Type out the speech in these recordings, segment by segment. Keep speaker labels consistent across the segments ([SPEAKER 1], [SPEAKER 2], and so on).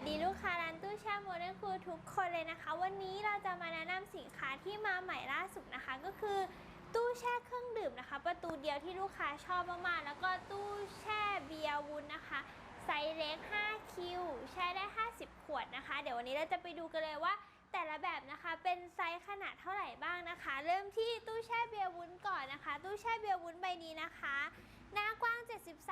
[SPEAKER 1] วัสดีลูกค้าร้านตู้แช่โมเดิร์นคูทุกคนเลยนะคะ วันนี้เราจะมาแนะนำสินค้าที่มาใหม่ล่าสุดนะคะ ก็คือตู้แช่เครื่องดื่มนะคะ ประตูเดียวที่ลูกค้าชอบมากๆ แล้วก็ตู้แช่เบียร์วุ้นนะคะไซส์เล็ก 5 คิว แช่ได้ 50 ขวดนะคะ เดี๋ยววันนี้เราจะไปดูกันเลยว่า แต่ละแบบนะคะเป็นไซส์ขนาดเท่าไหร่บ้างนะคะ เริ่มที่ตู้แช่เบียร์วุ้นก่อนนะคะ ตู้แช่เบียร์วุ้นใบนี้นะคะ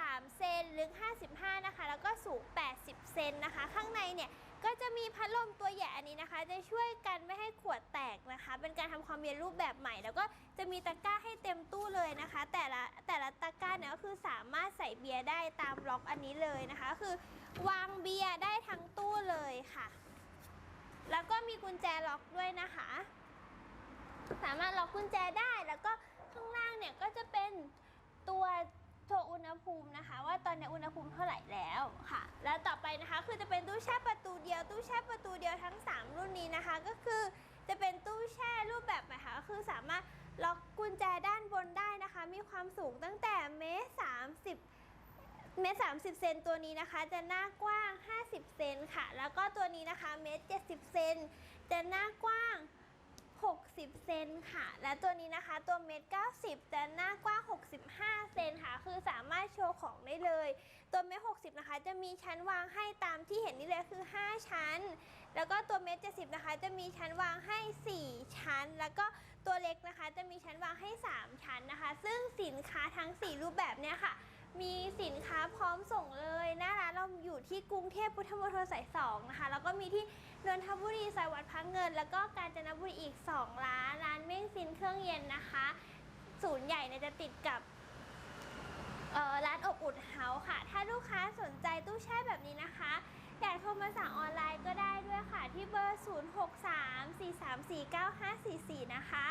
[SPEAKER 1] 3 เซนลึก 55 นะคะ แล้วก็สูง 80 เซนนะคะ ข้างในเนี่ยก็จะมีพัดลมตัวใหญ่อันนี้นะคะ จะช่วยกันไม่ให้ขวดแตกนะคะ เป็นการทำความเย็นรูปแบบใหม่ แล้วก็จะมีตะกร้าให้เต็มตู้เลยนะคะ แต่ละแต่ละตะกร้าเนี่ยก็คือสามารถใส่เบียร์ได้ตามล็อกอันนี้เลยนะคะ คือวางเบียร์ได้ทั้งตู้เลยค่ะ แล้วก็มีกุญแจล็อกด้วยนะคะ สามารถล็อกกุญแจได้แล้วก็ข้างล่างเนี่ยก็จะเป็นตัวโชว์อุ นะคะ คือจะเป็นตู้แช่ประตูเดียว ตู้แช่ประตูเดียวทั้ง 3 รุ่นนี้นะคะ ก็คือจะเป็นตู้แช่รูปแบบใหม่ค่ะก็คือสามารถล็อกกุญแจด้านบนได้นะคะ มีความสูงตั้งแต่เมตรสามสิบเมตรสามสิบเซนตัวนี้นะคะ จะหน้ากว้าง 50 เซนค่ะ แล้วก็ตัวนี้นะคะเมตรเจ็ดสิบเซนจะหน้ากว้าง 60 เซนค่ะ และตัวนี้นะคะตัวเมตร90จะหน้ากว้าง 65 เซนค่ะ คือสามารถโชว์ของได้เลย ตัวเมตร60 นะคะ จะมีชั้นวางให้ตามที่เห็นนี่เลยคือ 5 ชั้น แล้วก็ตัวเมตร70 นะคะ จะมีชั้นวางให้ 4 ชั้น แล้วก็ตัวเล็กนะคะ จะมีชั้นวางให้ 3 ชั้นนะคะ ซึ่งสินค้าทั้ง 4 รูปแบบเนี่ยค่ะ มีสินค้าพร้อมส่งเลยหน้าร้านเราอยู่ที่กรุงเทพพุทธมณฑลสาย2นะคะแล้วก็มีที่นนทบุรีสายวัดพระเงิน แล้วก็กาญจนบุรีอีก 2 ร้าน ร้านเม้งซินเครื่องเย็นนะคะ ศูนย์ใหญ่เนี่ยจะติดกับออร้านอบอุ่นเฮาค่ะ ถ้าลูกค้าสนใจตู้แช่แบบนี้นะคะอยากโทรมาสั่งออนไลน์ก็ได้ด้วยค่ะ ที่เบอร์ 0634349544 นะคะ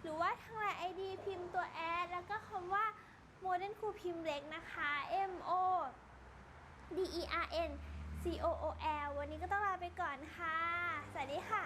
[SPEAKER 1] หรือว่าทางไลน์ไอดีพิมพ์ตัวแอดแล้วก็คำว่า โมเดิร์นครูพิมพ์เล็กนะคะ M O D E R N C O O L วันนี้ก็ต้องลาไปก่อนค่ะ สวัสดีค่ะ